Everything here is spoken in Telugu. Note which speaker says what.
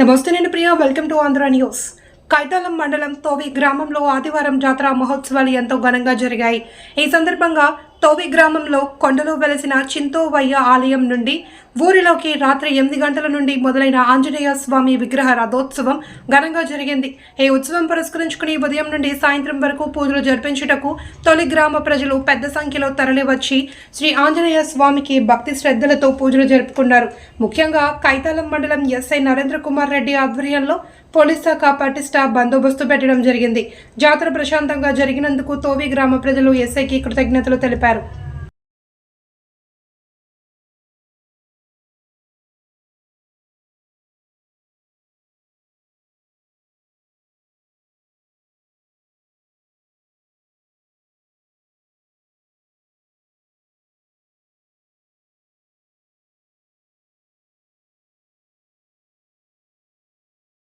Speaker 1: నమస్తే నేను Priya welcome to Andhra news Kaithalam మండలం తోవి గ్రామంలో ఆదివారం జాతర మహోత్సవాలు ఎంతో ఘనంగా జరిగాయి. ఈ సందర్భంగా తోవి గ్రామంలో కొండలో వెలసిన చింతోవయ్య ఆలయం నుండి ఊరిలోకి రాత్రి ఎనిమిది గంటల నుండి మొదలైన ఆంజనేయ స్వామి విగ్రహ రథోత్సవం ఘనంగా జరిగింది. ఈ ఉత్సవం పురస్కరించుకుని ఉదయం నుండి సాయంత్రం వరకు పూజలు జరిపించుటకు తొలి గ్రామ ప్రజలు పెద్ద సంఖ్యలో తరలివచ్చి శ్రీ ఆంజనేయ స్వామికి భక్తి శ్రద్ధలతో పూజలు జరుపుకున్నారు. ముఖ్యంగా కైతాలం మండలం ఎస్ఐ నరేంద్ర కుమార్ రెడ్డి ఆధ్వర్యంలో పోలీస్ శాఖ పటిష్ట బందోబస్తు పెట్టడం జరిగింది. జాతర ప్రశాంతంగా జరిగినందుకు తోవి గ్రామ ప్రజలు ఎస్ఐకి కృతజ్ఞతలు తెలిపారు.